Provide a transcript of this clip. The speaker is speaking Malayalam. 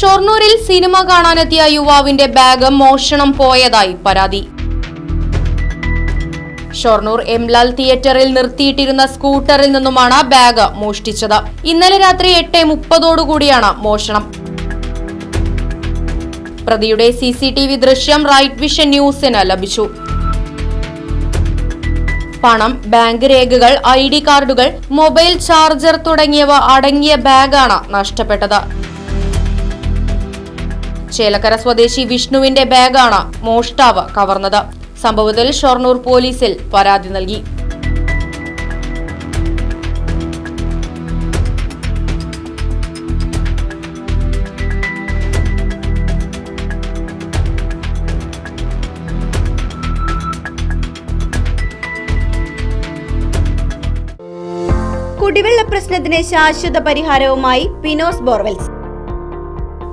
ഷൊർണൂരിൽ സിനിമ കാണാനെത്തിയ യുവാവിന്റെ ബാഗ് മോഷണം പോയതായി പരാതി. ഷൊർണൂർ എംലാൽ തിയേറ്ററിൽ നിർത്തിയിട്ടിരുന്ന സ്കൂട്ടറിൽ നിന്നുമാണ് ബാഗ് മോഷ്ടിച്ചത്. ഇന്നലെ രാത്രി എട്ട് മുപ്പതോടുകൂടിയാണ് മോഷണം. പ്രതിയുടെ സി സി ടി വി ദൃശ്യം റൈറ്റ് വിഷൻ ന്യൂസിന് ലഭിച്ചു. പണം ബാങ്ക് രേഖകൾ ഐ ഡി കാർഡുകൾ മൊബൈൽ ചാർജർ തുടങ്ങിയവ അടങ്ങിയ ബാഗാണ് നഷ്ടപ്പെട്ടത്. ചേലക്കര സ്വദേശി വിഷ്ണുവിന്റെ ബാഗാണ് മോഷ്ടാവ് കവർന്നത്. സംഭവത്തിൽ ഷൊർണൂർ പോലീസിൽ പരാതി നൽകി. കുടിവെള്ള പ്രശ്നത്തിന് ശാശ്വത പരിഹാരവുമായി പിനോസ് ബോർവെൽസ്.